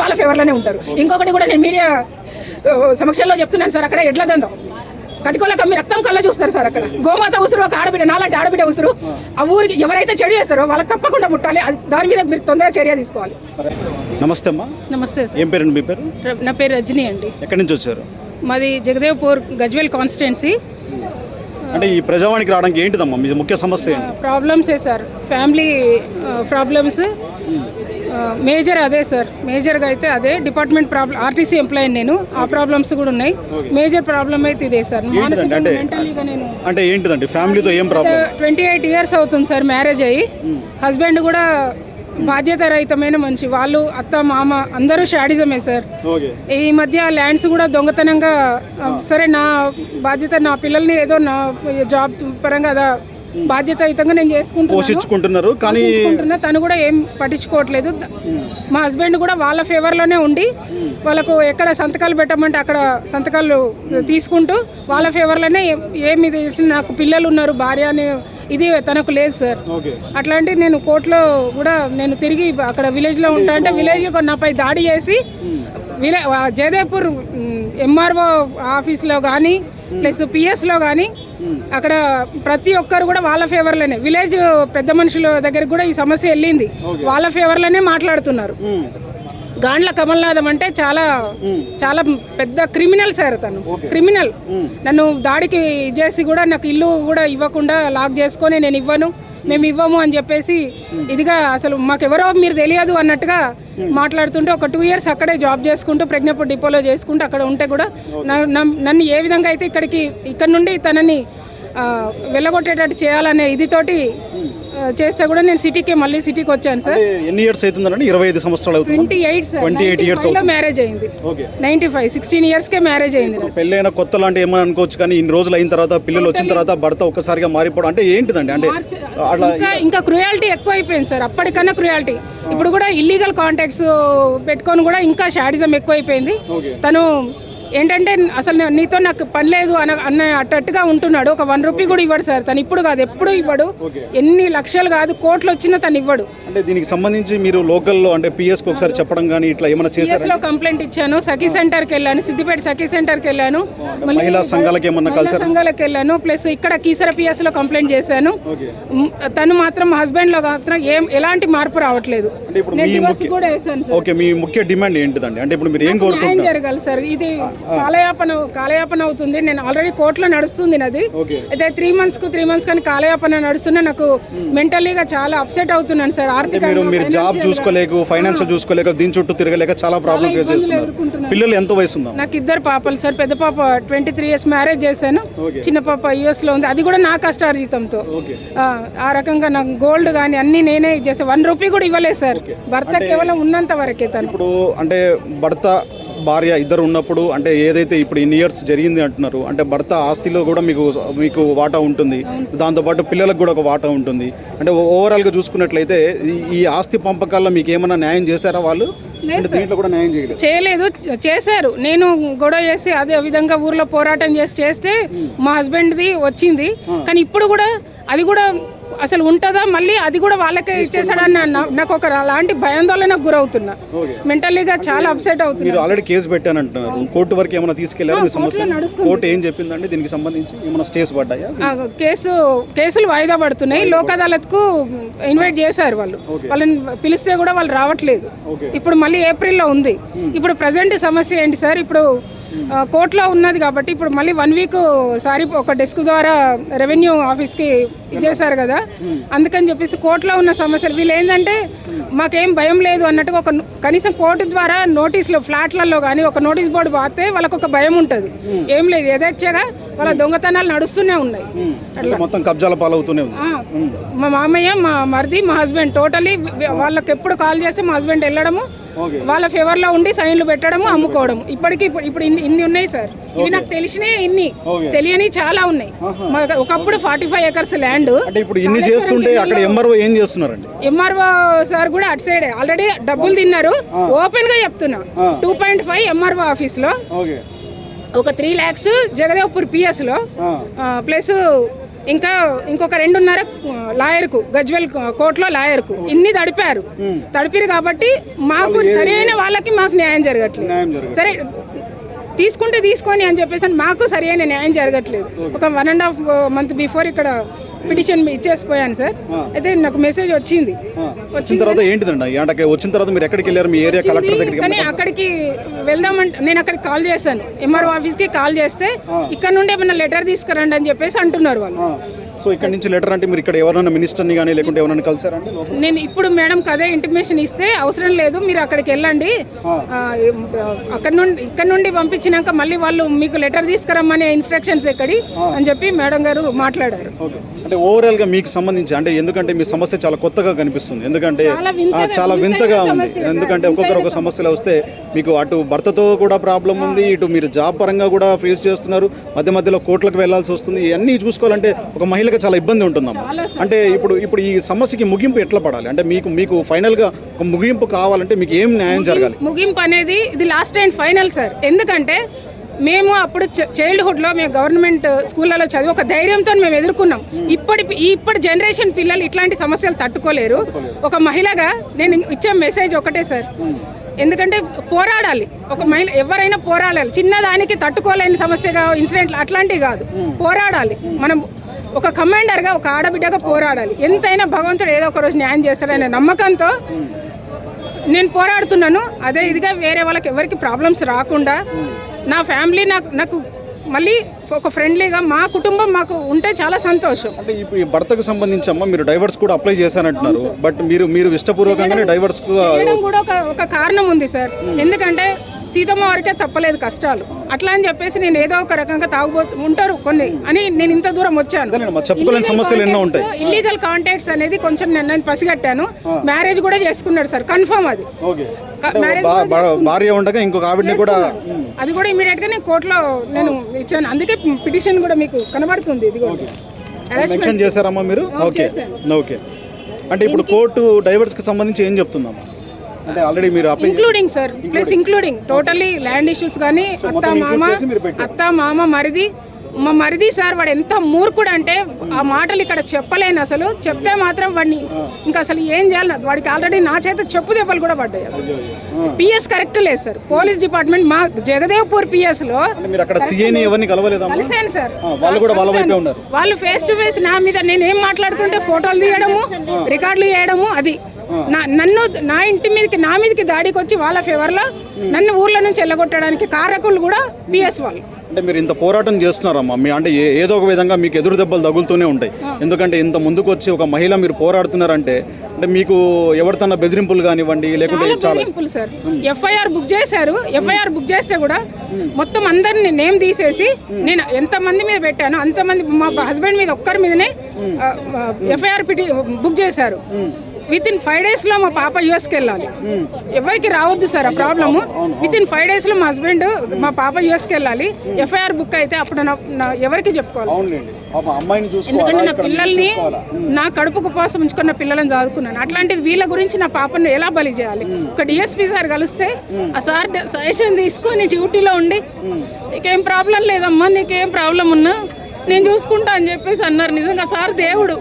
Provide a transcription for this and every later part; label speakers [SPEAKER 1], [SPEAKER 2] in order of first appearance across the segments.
[SPEAKER 1] వాళ్ళ ఫేవర్లోనే ఉంటారు. ఇంకొకటి కూడా నేను మీడియా సమక్షంలో చెప్తున్నాను సార్ అక్కడ ఎడ్ల దందం కటికోల కమ్మి రక్తం కళ్ళ చూస్తారు సార్ అక్కడ. గోమాత ఉసురు ఒక ఆడబిడ్డ నాలాంటి ఆడబిడ్డ ఉసురు. ఆ ఊరికి ఎవరైతే చెడు చేస్తారో వాళ్ళకి తప్పకుండా పుట్టాలి అది- దాని మీద మీరు తొందరగా చర్య తీసుకోవాలి.
[SPEAKER 2] నమస్తే అమ్మా.
[SPEAKER 1] నమస్తే సార్.
[SPEAKER 2] ఏం పేరండి మీ పేరు?
[SPEAKER 1] నా పేరు రజనీ అండి.
[SPEAKER 2] ఎక్కడి నుంచి వచ్చారు?
[SPEAKER 1] మాది జగదేవ్పూర్ గజ్వేల్ కాన్స్టిట్యున్సీ.
[SPEAKER 2] అంటే ఈ ప్రజావానికి రావడానికి ఏంటిదమ్మా? మీ ముఖ్య సమస్య ఏంటి?
[SPEAKER 1] ప్రాబ్లమ్సే సార్. Family problems. మేజర్ అదే సార్. మేజర్గా అయితే అదే డిపార్ట్మెంట్ ప్రాబ్లం ఆర్టీసీ ఎంప్లాయీ నేను. ఆ ప్రాబ్లమ్స్ కూడా ఉన్నాయి. మేజర్ ప్రాబ్లం అయితే ఇదే సార్. మెంటలీగా నేను
[SPEAKER 2] అంటే ఏంటిదండి? ఫ్యామిలీతో ఏం ప్రాబ్లం
[SPEAKER 1] ట్వంటీ ఎయిట్ ఇయర్స్ అవుతుంది సార్ మ్యారేజ్ అయ్యి. హస్బెండ్ కూడా బాధ్యత రహితమైన మనిషి. వాళ్ళు అత్త మామ అందరూ షాడిజమే సార్. ఈ మధ్య ల్యాండ్స్ కూడా దొంగతనంగా సరే నా బాధ్యత నా పిల్లల్ని ఏదో నా జాబ్ పరంగా అదా బాధ్యతాయుతంగా నేను చేసుకుంటున్నాను.
[SPEAKER 2] పోషించుకుంటున్నారు కానీ
[SPEAKER 1] తను కూడా ఏం పట్టించుకోవట్లేదు. మా హస్బెండ్ కూడా వాళ్ళ ఫేవర్లోనే ఉండి వాళ్ళకు ఎక్కడ సంతకాలు పెట్టమంటే అక్కడ సంతకాలు తీసుకుంటూ వాళ్ళ ఫేవర్లోనే ఏమి నాకు పిల్లలు ఉన్నారు భార్య అని ఇది తనకు లేదు సార్. అట్లాంటి నేను కోర్టులో కూడా నేను తిరిగి అక్కడ విలేజ్లో ఉంటా అంటే విలేజ్ నాపై దాడి చేసి విలే జయదేవ్పూర్ ఎంఆర్ఓ ఆఫీస్లో కానీ ప్లస్ పిఎస్లో కానీ అక్కడ ప్రతి ఒక్కరు కూడా వాళ్ళ ఫేవర్లోనే. విలేజ్ పెద్ద మనుషుల దగ్గరికి కూడా ఈ సమస్య వెళ్ళింది. వాళ్ళ ఫేవర్లోనే మాట్లాడుతున్నారు. గాండ్ల కమల్నాథం అంటే చాలా చాలా పెద్ద క్రిమినల్ సార్ తను క్రిమినల్. నన్ను దాడికి చేసి కూడా నాకు ఇల్లు కూడా ఇవ్వకుండా లాక్ చేసుకొని నేను ఇవ్వను. మేము ఇవ్వము అని చెప్పేసి ఇదిగా అసలు మాకెవరో మీరు తెలియదు అన్నట్టుగా మాట్లాడుతుంటే ఒక టూ ఇయర్స్ అక్కడే జాబ్ చేసుకుంటూ ప్రజ్ఞపూర్ డిపోలో చేసుకుంటూ అక్కడ ఉంటే కూడా నన్ను ఏ విధంగా అయితే ఇక్కడికి ఇక్కడ నుండి తనని వెళ్ళగొట్టేటట్టు చేయాలనే ఇదితోటి చేస్తే కూడా నేను సిటీకి మళ్ళీ సిటీకి వచ్చాను సార్.
[SPEAKER 2] ఎన్ని ఇయర్స్ అవుతుందండి? ఇరవై ఐదు సంవత్సరాలు అవుతుంది.
[SPEAKER 1] Twenty eight sir.
[SPEAKER 2] 28 years
[SPEAKER 1] లో మ్యారేజ్ అయింది.
[SPEAKER 2] ఓకే.
[SPEAKER 1] నైన్టీ ఫైవ్ సిక్స్టీన్ ఇయర్స్కే మ్యారేజ్ అయింది.
[SPEAKER 2] పెళ్ళైన కొత్త లాంటి ఏమని అనుకోవచ్చు కానీ ఇన్ని రోజులు అయిన తర్వాత పిల్లలు వచ్చిన తర్వాత భర్త ఒక్కసారిగా మారిపోవడం అంటే ఏంటిదండి? అంటే అట్లా
[SPEAKER 1] ఇంకా ఇంకా క్రుయాలిటీ ఎక్కువ అయిపోయింది సార్. అప్పటికన్నా క్రుయాలిటీ ఇప్పుడు కూడా ఇల్లీగల్ కాంటాక్ట్స్ పెట్టుకొని కూడా ఇంకా షాడిజం ఎక్కువ అయిపోయింది తను ఏంటంటే అసలు నీతో నాకు పని లేదు అన్న అన్న అట్టట్టుగా ఉంటున్నాడు. ఒక వన్ రూపీ కూడా ఇవ్వడు సార్. తను ఇప్పుడు కాదు ఎప్పుడు ఇవ్వడు. ఎన్ని లక్షలు కాదు కోట్లు వచ్చినా తను ఇవ్వడు.
[SPEAKER 2] అంటే దీనికి సంబంధించి మీరు లోకల్లో అంటే పిఎస్కి ఒకసారి చెప్పడం కానీ ఇట్లా ఏమైనా చేశారా?
[SPEAKER 1] కంప్లైంట్ ఇచ్చాను. సఖీ సెంటర్కి వెళ్ళాను. సిద్దిపేట సఖీ సెంటర్కి వెళ్ళాను.
[SPEAKER 2] మహిళా సంఘాలకి ఏమన్నా
[SPEAKER 1] మహిళా సంఘాలకు వెళ్ళాను. ప్లస్ ఇక్కడ కీసర పిఎస్లో కంప్లైంట్ చేశాను. తను మాత్రం మా హస్బెండ్లో మాత్రం ఏం ఎలాంటి మార్పు రావట్లేదు.
[SPEAKER 2] ఓకే మీ ముఖ్య డిమాండ్ ఏంటిదండి? అంటే ఇప్పుడు మీరు ఏం కోరుకుంటున్నారు?
[SPEAKER 1] జరగాలి సార్ ఇది కాలయాపన కాలయాపన అవుతుంది. నేను ఆల్రెడీ కోర్టులో నడుస్తుంది నాది. అయితే త్రీ మంత్స్కు త్రీ మంత్స్ కానీ కాలయాపన నడుస్తున్నా నాకు మెంటలీగా చాలా అప్సెట్ అవుతున్నాను సార్
[SPEAKER 2] మీరు మీరు జాబ్ చూసుకోలేక ఫైనాన్షియల్ చూసుకోలేక దీని చుట్టూ తిరగలేక చాలా ప్రాబ్లం ఫేస్ చేస్తున్నారు. పిల్లలు ఎంత వయసు ఉందా
[SPEAKER 1] నాకు ఇద్దరు పాపలు సార్ పెద్ద పాప ట్వంటీ త్రీ ఇయర్స్ మ్యారేజ్ చేశాను. చిన్న పాప యూఎస్లో ఉంది. అది కూడా నా కష్టార్జితంతో. ఆ రకంగా నాకు గోల్డ్ కానీ అన్ని నేనే చేసే వన్ రూపీ కూడా ఇవ్వలేదు సార్. భర్త కేవలం ఉన్నంత వరకే తను.
[SPEAKER 2] ఇప్పుడు అంటే భర్త భార్య ఇద్దరు ఉన్నప్పుడు అంటే ఏదైతే ఇప్పుడు ఇన్ని ఇయర్స్ జరిగింది అంటున్నారు అంటే భర్త ఆస్తిలో కూడా మీకు మీకు వాటా ఉంటుంది. దాంతోపాటు పిల్లలకు కూడా ఒక వాటా ఉంటుంది. అంటే ఓవరాల్గా చూసుకున్నట్లయితే ఈ- ఆస్తి పంపకాల్లో మీకు ఏమైనా న్యాయం చేశారా వాళ్ళు? చేయలేదు.
[SPEAKER 1] చేశారు. నేను గొడవ చేసి అదే విధంగా ఊర్లో పోరాటం చేసి చేస్తే మా హస్బెండ్ది వచ్చింది. కానీ ఇప్పుడు కూడా అది కూడా అసలు ఉంటుందా? మళ్ళీ అది కూడా వాళ్ళకే ఇచ్చేసాడని నాకు ఒక అలాంటి భయాందోళనకు గురవుతున్నా. మెంటల్లీగా చాలా అప్సెట్ అవుతున్నా.
[SPEAKER 2] మీరు ఆల్రెడీ కేసు పెట్టానంటున్నారు. కోర్టు వరకు ఏమైనా తీసుకెళ్ళారా? మీ సమస్య
[SPEAKER 1] నడుస్తుంది.
[SPEAKER 2] కోర్టు ఏం చెప్పిందండి? దీనికి సంబంధించి ఏమైనా స్టేస్ పడ్డాయా?
[SPEAKER 1] కేసు కేసులు వాయిదా పడుతున్నాయి. లోక్ అదాలత్కు ఇన్వైట్ చేశారు వాళ్ళు. వాళ్ళని పిలిస్తే కూడా వాళ్ళు రావట్లేదు. ఇప్పుడు మళ్ళీ ఏప్రిల్లో ఉంది. ఇప్పుడు ప్రజెంట్ సమస్య ఏంటి సార్? ఇప్పుడు కోర్టులో ఉన్నది కాబట్టి ఇప్పుడు మళ్ళీ వన్ వీక్ సారి ఒక డెస్క్ ద్వారా రెవెన్యూ ఆఫీస్కి ఇచ్చేసారు కదా. అందుకని చెప్పేసి కోర్టులో ఉన్న సమస్యలు వీళ్ళు ఏంటంటే మాకేం భయం లేదు అన్నట్టుగా ఒక కనీసం కోర్టు ద్వారా నోటీసులు ఫ్లాట్లలో కానీ ఒక నోటీస్ బోర్డు పాతే వాళ్ళకు ఒక భయం ఉంటుంది. ఏం లేదు యథేచ్ఛగా వాళ్ళ దొంగతనాలు నడుస్తూనే ఉన్నాయి.
[SPEAKER 2] మొత్తం కబ్జాల పాలవుతూనే
[SPEAKER 1] మా మామయ్య మా మరిది మా హస్బెండ్ టోటలీ వాళ్ళకి ఎప్పుడు కాల్ చేస్తే మా హస్బెండ్ వెళ్ళడము. వాళ్ళ ఫేవర్లో ఉండి సైన్లు పెట్టడము అమ్ముకోవడము. ఇప్పటికి ఇప్పుడు ఇన్ని ఉన్నాయి సార్. ఇవి నాకు తెలిసినవి ఇన్ని. తెలియని చాలా ఉన్నాయి. ఒకప్పుడు ఫార్టీ ఫైవ్ ఎకర్స్ ల్యాండ్
[SPEAKER 2] ఇప్పుడు ఇన్ని చేస్తుంటే అక్కడ ఎంఆర్ఓ ఏం చేస్తున్నారండి?
[SPEAKER 1] ఎంఆర్ఓ సార్ కూడా అటు సైడే. ఆల్రెడీ డబ్బులు తిన్నారు. ఓపెన్గా చెప్తున్నా. టూ పాయింట్ ఫైవ్ ఎంఆర్ఓ
[SPEAKER 2] ఆఫీస్లో.
[SPEAKER 1] ఒక త్రీ ల్యాక్స్ జగదేవ్పూర్
[SPEAKER 2] పిఎస్లో.
[SPEAKER 1] ప్లస్ ఇంకా ఇంకొక రెండున్నర లాయర్కు గజ్వెల్ కోర్టులో లాయర్కు ఇన్ని తడిపారు. తడిపారు కాబట్టి మాకు సరైన వాళ్ళకి మాకు న్యాయం జరగట్లేదు. సరే తీసుకుంటే తీసుకొని అని చెప్పేసి మాకు సరైన న్యాయం జరగట్లేదు. ఒక one and half month before ఇక్కడ పిటిషన్ ఇచ్చేసిపోయాను సార్. అయితే నాకు మెసేజ్ వచ్చింది.
[SPEAKER 2] వచ్చిన తర్వాత ఏంటిదండి? అంటే వచ్చిన తర్వాత మీరు ఎక్కడికి వెళ్ళారు? మీ ఏరియా కలెక్టర్ దగ్గరికి
[SPEAKER 1] కానీ అక్కడికి వెళ్దామంటే నేను అక్కడికి కాల్ చేశాను. ఎంఆర్ఓ ఆఫీస్కి కాల్ చేస్తే ఇక్కడ నుండి ఏమన్నా లెటర్ తీసుకురండి అని చెప్పేసి అంటున్నారు వాళ్ళు.
[SPEAKER 2] సో ఇక్కడ నుంచి లెటర్ అంటే మీరు ఇక్కడ ఎవరైనా మినిస్టర్ని కానీ లేకుంటే ఎవరైనా కలిసారండి?
[SPEAKER 1] నేను ఇప్పుడు మేడం అదే ఇంటిమేషన్ ఇస్తే అవసరం లేదు మీరు అక్కడికి వెళ్ళండి. అక్కడ నుండి ఇక్కడ నుండి పంపించినాక మళ్ళీ వాళ్ళు మీకు లెటర్ తీసుకురమ్మనే ఇన్స్ట్రక్షన్స్ ఎక్కడి? అని చెప్పి మేడం గారు మాట్లాడారు.
[SPEAKER 2] ఓకే. అంటే ఓవరాల్గా మీకు సంబంధించి అంటే ఎందుకంటే మీ సమస్య చాలా కొత్తగా కనిపిస్తుంది. ఎందుకంటే
[SPEAKER 1] చాలా వింతగా-
[SPEAKER 2] ఉంది. ఎందుకంటే ఒక్కొక్కరు ఒక సమస్యలు వస్తే మీకు అటు భర్తతో కూడా ప్రాబ్లం ఉంది ఇటు మీరు జాబ్ పరంగా కూడా ఫేస్ చేస్తున్నారు మధ్య మధ్యలో కోర్టులకు వెళ్ళాల్సి వస్తుంది. ఇవన్నీ చూసుకోవాలంటే ఒక మహిళకి చాలా ఇబ్బంది ఉంటుందమ్మా. అంటే ఇప్పుడు ఇప్పుడు ఈ సమస్యకి ముగింపు ఎట్లా పడాలి? అంటే మీకు మీకు ఫైనల్గా ఒక ముగింపు కావాలంటే మీకు ఏం న్యాయం జరగాలి?
[SPEAKER 1] ముగింపు అనేది ఇది లాస్ట్ అండ్ ఫైనల్ సార్. ఎందుకంటే మేము అప్పుడు చైల్డ్హుడ్లో మేము గవర్నమెంట్ స్కూళ్ళలో చదివి ఒక ధైర్యంతో మేము ఎదుర్కొన్నాం. ఇప్పటి ఇప్పటి జనరేషన్ పిల్లలు ఇట్లాంటి సమస్యలు తట్టుకోలేరు. ఒక మహిళగా నేను ఇచ్చే మెసేజ్ ఒకటే సార్. ఎందుకంటే పోరాడాలి. ఒక మహిళ ఎవరైనా పోరాడాలి. చిన్నదానికి తట్టుకోలేని సమస్యగా ఇన్సిడెంట్లు అట్లాంటివి కాదు. పోరాడాలి. మనం ఒక కమాండర్గా ఒక ఆడబిడ్డగా పోరాడాలి. ఎంతైనా భగవంతుడు ఏదో ఒక రోజు న్యాయం చేస్తాడనే నమ్మకంతో నేను పోరాడుతున్నాను. అదే ఇదిగా వేరే వాళ్ళకి ఎవరికి ప్రాబ్లమ్స్ రాకుండా నా ఫ్యామిలీ నాకు నాకు మళ్ళీ ఒక ఫ్రెండ్లీగా మా కుటుంబం మాకు ఉంటే చాలా సంతోషం.
[SPEAKER 2] అంటే ఇప్పుడు ఈ భర్తకు సంబంధించి అమ్మ మీరు డైవర్స్ కూడా అప్లై చేశారంటున్నారు బట్ మీరు మీరు ఇష్టపూర్వకంగానే డైవర్స్
[SPEAKER 1] కూడా ఒక ఒక కారణం ఉంది సార్ ఎందుకంటే సీతమ్మ వారికే తప్పలేదు కష్టాలు. అట్లా అని చెప్పేసి నేను ఏదో ఒక రకంగా తాగుబోతు ఉంటారు కొన్ని అని నేను ఇంత దూరం వచ్చాను.
[SPEAKER 2] చెప్పుకోలేని సమస్యలు ఎన్నో ఉంటాయి.
[SPEAKER 1] ఇల్లీగల్ కాంటాక్ట్స్ అనేది కొంచెం నేను పసిగట్టాను. మ్యారేజ్ కూడా చేసుకున్నాడు సార్ కన్ఫర్మ్ అది.
[SPEAKER 2] భార్య ఉండగా ఇంకొక ఆవిడని కూడా
[SPEAKER 1] అది కూడా ఇమీడియట్గా నేను కోర్టులో నేను ఇచ్చాను. అందుకే పిటిషన్ కూడా మీకు కనబడుతుంది. ఇది కూడా
[SPEAKER 2] మెన్షన్ చేశారమ్మా మీరు? ఓకే ఓకే అంటే ఇప్పుడు కోర్టు డైవర్స్కి సంబంధించి ఏం చెప్తుందమ్మా? అంటే ఆల్రెడీ మీరు
[SPEAKER 1] including sir plus including totally land issues కానీ అత్త మామ. అత్త మామ మరిది మా మరిది సార్ వాడు ఎంత మూర్ఖుడు అంటే ఆ మాటలు ఇక్కడ చెప్పలేను అసలు. చెప్తే మాత్రం వాడిని ఇంకా అసలు ఏం చేయాలి? వాడికి ఆల్రెడీ నా చేత చెప్పు దెబ్బలు కూడా పడ్డాయి అసలు. పిఎస్ కరెక్ట్ లేదు సార్. పోలీస్ డిపార్ట్మెంట్ మా జగదేవ్పూర్
[SPEAKER 2] పిఎస్లో
[SPEAKER 1] కలిసాను సార్.
[SPEAKER 2] వాళ్ళు
[SPEAKER 1] ఫేస్ టు ఫేస్ నా మీద నేను ఏం మాట్లాడుతుంటే ఫోటోలు తీయడము రికార్డులు చేయడము అది. నా నన్ను నా ఇంటి మీదకి నా మీదకి దాడికి వచ్చి వాళ్ళ ఫేవర్లో నన్ను ఊర్ల నుంచి వెళ్ళగొట్టడానికి కారకులు కూడా బిఎస్ వాళ్ళు.
[SPEAKER 2] అంటే మీరు ఇంత పోరాటం చేస్తున్నారమ్మా. మీ అంటే ఏదో ఒక విధంగా మీకు ఎదురు దెబ్బలు తగులుతూనే ఉంటాయి. ఎందుకంటే ఇంత ముందుకు వచ్చి ఒక మహిళ మీరు పోరాడుతున్నారంటే అంటే మీకు ఎవరితోన్నా బెదిరింపులు కానివ్వండి లేకుంటే చాలా
[SPEAKER 1] సింపుల్ సార్. ఎఫ్ఐఆర్ బుక్ చేశారు. ఎఫ్ఐఆర్ బుక్ చేస్తే కూడా మొత్తం అందరిని నేమ్ తీసేసి నేను ఎంత మంది మీద పెట్టాను అంతమంది మా హస్బెండ్ మీద ఒక్కరి మీదనే ఎఫ్ఐఆర్ పిటి బుక్ చేశారు. విత్ ఇన్ ఫైవ్ డేస్లో మా పాప యుఎస్కి వెళ్ళాలి. ఎవరికి రావద్దు సార్ ఆ ప్రాబ్లము. విత్ ఇన్ ఫైవ్ డేస్లో మా హస్బెండ్ మా పాప యుఎస్కి వెళ్ళాలి. ఎఫ్ఐఆర్ బుక్ అయితే అప్పుడు ఎవరికి చెప్పుకోవాలి ఎందుకంటే నా పిల్లల్ని? నా కడుపుకు కోసం ఉంచుకున్న పిల్లలను చదువుకున్నాను. అట్లాంటిది వీళ్ళ గురించి నా పాపను ఎలా బలి చేయాలి? ఒక డిఎస్పీ సార్ కలిస్తే ఆ సార్ సజెషన్ తీసుకొని డ్యూటీలో ఉండి నీకేం ప్రాబ్లం లేదమ్మా నీకేం ప్రాబ్లం ఉన్నా నేను చూసుకుంటా అని చెప్పేసి అన్నారు. నిజంగా సార్ దేవుడు.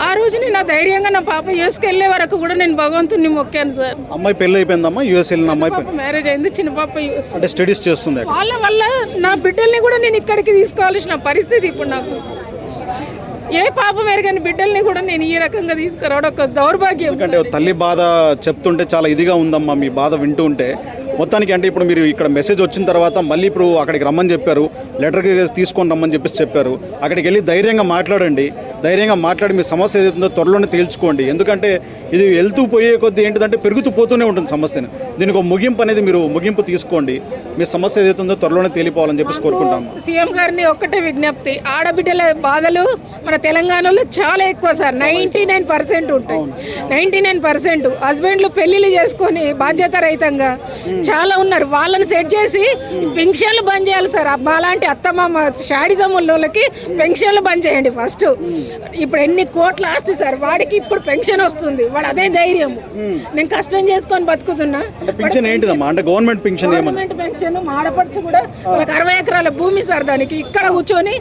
[SPEAKER 2] ఆ,
[SPEAKER 1] రోజు నేను ఆ ధైర్యంగా నా పాప చేసుకెళ్ళే వరకు కూడా నేను భగవంతుని మొక్కాను సార్.
[SPEAKER 2] అమ్మాయి పెళ్ళి అయిపోయిందమ్మా? యూఎస్ వెళ్ళిన అమ్మాయి
[SPEAKER 1] మ్యారేజ్ అయింది చిన్న పాప.
[SPEAKER 2] అంటే స్టడీస్ చేస్తుంది.
[SPEAKER 1] వాళ్ళ వల్ల నా బిడ్డల్ని కూడా నేను ఇక్కడికి తీసుకోవాల్సిన పరిస్థితి ఇప్పుడు నాకు. ఏ పాపం ఎరగని బిడ్డల్ని కూడా నేను ఈ రకంగా తీసుకురావడం ఒక దౌర్భాగ్యం
[SPEAKER 2] తల్లి బాధ చెప్తుంటే చాలా ఇదిగా ఉందమ్మా మీ బాధ వింటూ ఉంటే మొత్తానికి అంటే ఇప్పుడు మీరు ఇక్కడ మెసేజ్ వచ్చిన తర్వాత మళ్ళీ ఇప్పుడు అక్కడికి రమ్మని చెప్పారు లెటర్కి తీసుకొని రమ్మని చెప్పేసి చెప్పారు. అక్కడికి వెళ్ళి ధైర్యంగా మాట్లాడండి. ధైర్యంగా మాట్లాడి మీ సమస్య ఏదైతుందో త్వరలోనే తేల్చుకోండి ఎందుకంటే ఇది వెళ్తూ పోయే కొద్దీ ఏంటిదంటే పెరుగుతూ పోతూనే ఉంటుంది సమస్యను. దీనికి ఒక ముగింపు అనేది మీరు ముగింపు తీసుకోండి. మీ సమస్య ఏదైతుందో త్వరలోనే తేలిపోవాలని చెప్పేసి కోరుకుంటాం
[SPEAKER 1] సీఎం గారిని ఒక్కటే విజ్ఞప్తి. ఆడబిడ్డల బాధలు మన తెలంగాణలో చాలా ఎక్కువ సార్. నైంటీ నైన్ పర్సెంట్ ఉంటాయి. Ninety nine percent. హస్బెండ్లు పెళ్ళిళ్ళు చేసుకొని బాధ్యత రహితంగా చాలా ఉన్నారు. వాళ్ళని సెట్ చేసి పెన్షన్లు బంద్ చేయాలి సార్. అలాంటి అత్తమామ షాడిజం వాళ్ళకి పెన్షన్లు బంద్ చేయండి ఫస్ట్. ఇప్పుడు ఎన్ని కోట్ల ఆస్తి సార్. వాడికి ఇప్పుడు పెన్షన్ వస్తుంది. వాడు అదే ధైర్యం నేను కష్టం చేసుకొని బతుకుతున్నా.
[SPEAKER 2] ఏంటిదమ్మా? అంటే గవర్నమెంట్
[SPEAKER 1] పెన్షన్ మా ఆడపడుచు కూడా వాళ్ళకి అరవై ఎకరాల భూమి సార్ దానికి. ఇక్కడ కూర్చొని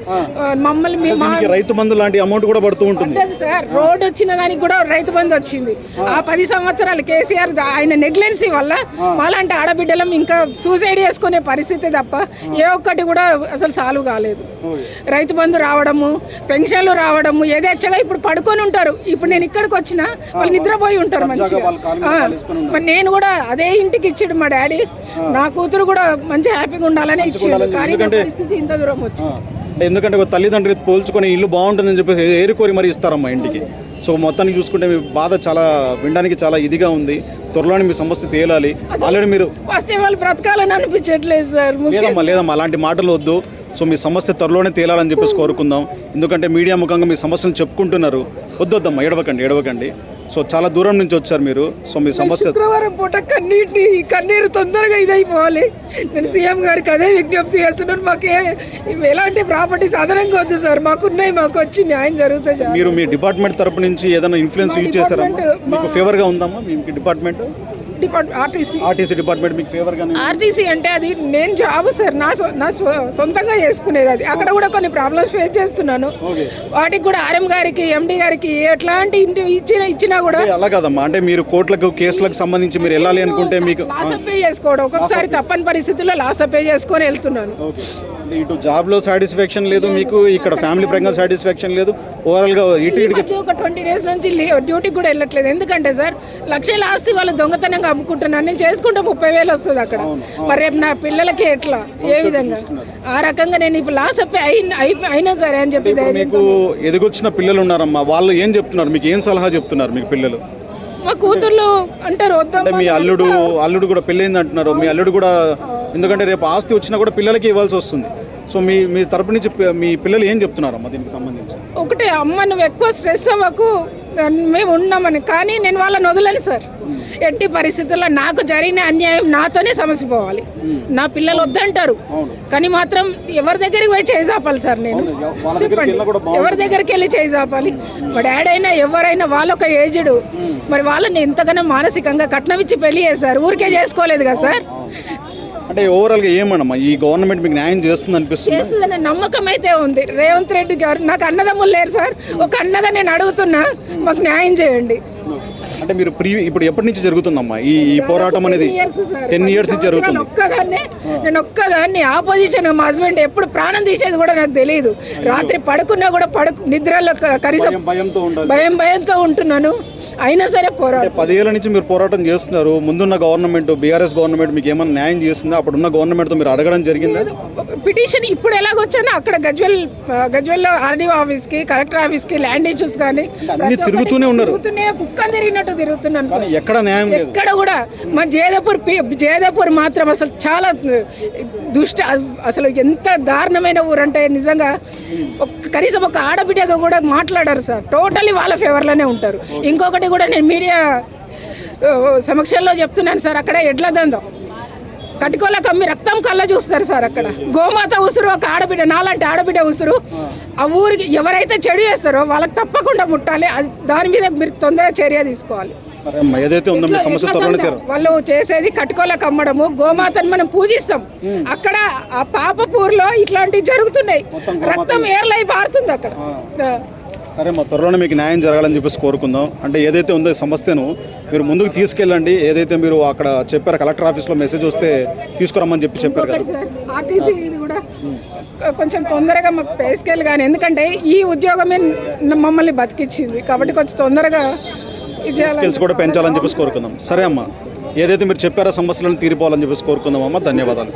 [SPEAKER 1] మమ్మల్ని
[SPEAKER 2] రైతు బంధు లాంటి అమౌంట్ కూడా పడుతూ ఉంటుంది.
[SPEAKER 1] సార్. రోడ్ వచ్చిన దానికి కూడా రైతు బంధు వచ్చింది. ఆ. పది సంవత్సరాలు కేసీఆర్ ఆయన నెగ్లెన్సీ వల్ల మాలాంటి ఆడబిడ్డలం ఇంకా సూసైడ్ చేసుకునే పరిస్థితి తప్ప ఏ ఒక్కటి కూడా అసలు సాల్వ్ కాలేదు. రైతు బంధు రావడము పెన్షన్లు రావడము ఏదేచ్చగా ఇప్పుడు పడుకొని ఉంటారు. ఇప్పుడు నేను ఇక్కడికి వచ్చిన వాళ్ళు నిద్రపోయి ఉంటారు మంచిగా. నేను కూడా అదే ఇంటికి ఇచ్చాడు మా డాడీ. నా కూతురు కూడా మంచి హ్యాపీగా ఉండాలని ఇచ్చాడు. కానీ పరిస్థితి ఇంత దూరం వచ్చింది.
[SPEAKER 2] ఎందుకంటే ఒక తల్లిదండ్రి పోల్చుకొని ఇల్లు బాగుంటుందని చెప్పేసి ఏరుకోరి మరి ఇస్తారమ్మా ఇంటికి. సో మొత్తానికి చూసుకుంటే మీ బాధ చాలా వినడానికి చాలా ఇదిగా ఉంది. త్వరలోనే మీ సమస్య తేలాలి. ఆల్రెడీ మీరు
[SPEAKER 1] ఫస్ట్ వాళ్ళు బ్రతకాలని అనిపించట్లేదు సార్
[SPEAKER 2] లేదమ్మా లేదమ్మా అలాంటి మాటలు వద్దు. సో మీ సమస్య త్వరలోనే తేలాలని చెప్పేసి కోరుకుందాం. ఎందుకంటే మీడియా ముఖంగా మీ సమస్యలు చెప్పుకుంటున్నారు. వద్దొద్దమ్మా ఏడవకండి ఏడవకండి. సో చాలా దూరం నుంచి వచ్చారు మీరు. సో మీ సమస్య
[SPEAKER 1] శుక్రవారం పూట కన్నీటిని కన్నీరు తొందరగా ఇదైపోవాలి. నేను సీఎం గారికి అదే విజ్ఞప్తి చేస్తున్నాను. మాకు ఎలాంటి ప్రాపర్టీస్ అదనంగా వద్దు సార్. మాకున్నాయి మాకు వచ్చి న్యాయం జరుగుతుంది
[SPEAKER 2] మీరు మీ డిపార్ట్మెంట్ తరపు నుంచి ఏదైనా ఇన్ఫ్లుయెన్స్ యూజ్ చేశారమ్మా మీకు ఫేవర్గా ఉందమ్మా మీ department?
[SPEAKER 1] Depart RTC.
[SPEAKER 2] RTC department మీకు
[SPEAKER 1] ఆర్టీసీ అంటే అది నేను జాబ్ సార్ నా సొ- నా స్వ- సొంతంగా చేసుకునేది అది. అక్కడ కూడా కొన్ని ప్రాబ్లమ్స్ ఫేస్ చేస్తున్నాను. వాటికి కూడా ఆర్ఎం గారికి ఎండి గారికి ఎట్లాంటి ఇంటి ఇచ్చిన ఇచ్చినా కూడా
[SPEAKER 2] అలా కాదమ్మా. అంటే మీరు కోర్టులకు కేసులకు సంబంధించి మీరు వెళ్ళాలి అనుకుంటే మీకు
[SPEAKER 1] లాస్ పే చేసుకోవడం. ఒక్కొక్కసారి తప్పని పరిస్థితుల్లో లాస్ పే చేసుకొని వెళ్తున్నాను.
[SPEAKER 2] ఓకే. ఇటు జాబ్లో సాటిస్ఫాక్షన్ లేదు మీకు ఇక్కడ ఫ్యామిలీ పరంగా సాటిస్ఫాక్షన్ లేదు. ఓవరాల్గా ఇటు
[SPEAKER 1] మధ్య ఒక ట్వంటీ డేస్ నుంచి డ్యూటీకి కూడా వెళ్ళట్లేదు. ఎందుకంటే సార్ లక్షల ఆస్తి వాళ్ళు దొంగతనంగా అమ్ముకుంటున్నారు. నేను చేసుకుంటే ముప్పై వేలు వస్తుంది అక్కడ. మరి రేపు నా పిల్లలకి ఎట్లా? ఏ విధంగా? ఆ రకంగా నేను ఇప్పుడు లాస్ అప్పే అయిన అయి- అయినా సరే అని చెప్పి
[SPEAKER 2] మీకు ఎదిగొచ్చిన పిల్లలు ఉన్నారమ్మా. వాళ్ళు ఏం చెప్తున్నారు? మీకు ఏం సలహా చెప్తున్నారు మీకు పిల్లలు?
[SPEAKER 1] మా కూతుర్లు అంటారు వద్దాం
[SPEAKER 2] మీ అల్లుడు అల్లుడు కూడా పెళ్ళైంది అంటున్నారు. మీ అల్లుడు కూడా ఎందుకంటే రేపు ఆస్తి వచ్చినా కూడా పిల్లలకి ఇవ్వాల్సి వస్తుంది. సో మీ మీ తరపు నుంచి మీ పిల్లలు ఏం చెప్తున్నారమ్మా దీనికి సంబంధించి?
[SPEAKER 1] ఒకటే అమ్మ నువ్వు ఎక్కువ స్ట్రెస్ అవ్వకు మేము ఉన్నామని కానీ నేను వాళ్ళని వదలను సార్. ఎట్టి పరిస్థితుల్లో నాకు జరిగిన అన్యాయం నాతోనే సమస్య పోవాలి. నా పిల్లలు వద్దంటారు. కానీ మాత్రం ఎవరి దగ్గరికి పోయి చేసాపాలి సార్ నేను. చెప్పండి. ఎవరి దగ్గరికి వెళ్ళి చేసాపాలి మా డాడీ అయినా ఎవరైనా వాళ్ళొక ఏజ్డ్. మరి వాళ్ళని ఎంతగానో మానసికంగా కట్నం ఇచ్చి పెళ్ళి చేశారు. ఊరికే చేసుకోలేదు కదా సార్?
[SPEAKER 2] అంటే ఓవరాల్గా ఏమన్నమ్మా ఈ గవర్నమెంట్ మీకు న్యాయం చేస్తుంది అనిపిస్తుంది
[SPEAKER 1] చేస్తుందనే నమ్మకం అయితే ఉంది. రేవంత్ రెడ్డి గారు నాకు అన్నదమ్ములు లేరు సార్. ఒక అన్నగా నేను అడుగుతున్నా మాకు న్యాయం చేయండి.
[SPEAKER 2] అంటే మీరు ప్రీ ఇప్పుడు ఎప్పటి నుంచి జరుగుతుందమ్మా? ఈ ఈ పోరాటం అనేది. టెన్ ఇయర్స్ జరుగుతుంది.
[SPEAKER 1] ఒక్కదాన్నే నేను ఒక్కదాన్ని ఆపోజిషన్ మా హస్బెండ్ ఎప్పుడు ప్రాణం తీసేది కూడా నాకు తెలియదు రాత్రి పడుకున్నా కూడా పడుకు నిద్రలో క- కనీసం
[SPEAKER 2] భయం- భయంతో
[SPEAKER 1] భయం భయంతో ఉంటున్నాను. అయినా సరే పోరాడు.
[SPEAKER 2] పదేళ్ళ నుంచి మీరు పోరాటం చేస్తున్నారు. ముందున్న గవర్నమెంట్ బీఆర్ఎస్ గవర్నమెంట్ మీకు ఏమైనా న్యాయం చేస్తుందా అప్పుడున్న గవర్నమెంట్తో మీరు అడగడం జరిగిందా?
[SPEAKER 1] పిటిషన్ ఇప్పుడు ఎలాగొచ్చానో అక్కడ గజ్వెల్ గజ్వెల్లో ఆర్డీఓ ఆఫీస్కి కలెక్టర్ ఆఫీస్కి ల్యాండ్ ఇష్యూస్ కానీ
[SPEAKER 2] తిరుగుతూనే ఉన్నారు.
[SPEAKER 1] తిరుగుతూనే కుక్కలు తిరిగినట్టు తిరుగుతున్నాను సార్.
[SPEAKER 2] ఎక్కడ న్యాయం
[SPEAKER 1] ఎక్కడ కూడా మా జేదపూర్ పి- జేదపూర్ మాత్రం అసలు చాలా దుష్ట అసలు ఎంత దారుణమైన ఊరు అంటే నిజంగా కనీసం ఒక ఆడబిడ్డగా కూడా మాట్లాడారు సార్. టోటలీ వాళ్ళ ఫేవర్లోనే ఉంటారు. ఇంకొకటి కూడా నేను మీడియా సమక్షంలో చెప్తున్నాను సార్ అక్కడ ఎడ్ల దందం కట్టుకోల కమ్మి రక్తం కళ్ళ చూస్తారు సార్ అక్కడ. గోమాత ఉసురు ఒక ఆడబిడ్డ నాలాంటి ఆడబిడ్డ ఉసురు. ఆ ఊరికి ఎవరైతే చెడు చేస్తారో వాళ్ళకి తప్పకుండా ముట్టాలి. అది దాని మీద మీరు తొందరగా చర్య తీసుకోవాలి. వాళ్ళు చేసేది కట్టుకోలకు అమ్మడము గోమాతని మనం పూజిస్తాం. అక్కడ ఆ పాపపూర్లో ఇట్లాంటివి జరుగుతున్నాయి. రక్తం ఏర్లై పారుతుంది అక్కడ.
[SPEAKER 2] సరే మా త్వరలోనే మీకు న్యాయం జరగాలని చెప్పేసి కోరుకుందాం. అంటే ఏదైతే ఉందో సమస్యను మీరు ముందుకు తీసుకెళ్ళండి. ఏదైతే మీరు అక్కడ చెప్పారు కలెక్టర్ ఆఫీస్లో మెసేజ్ వస్తే తీసుకురమ్మని చెప్పి చెప్పారు కదా.
[SPEAKER 1] ఆర్టీసీ ఇది కూడా కొంచెం తొందరగా మాకు పే స్కేల్ కానీ ఎందుకంటే ఈ ఉద్యోగమే మమ్మల్ని బతికిచ్చింది. కాబట్టి కొంచెం తొందరగా
[SPEAKER 2] స్కిల్స్ కూడా పెంచాలని చెప్పేసి కోరుకుందాం. సరే అమ్మా. ఏదైతే మీరు చెప్పారో సమస్యలను తీరిపోవాలని చెప్పేసి కోరుకుందాం అమ్మా. ధన్యవాదాలు.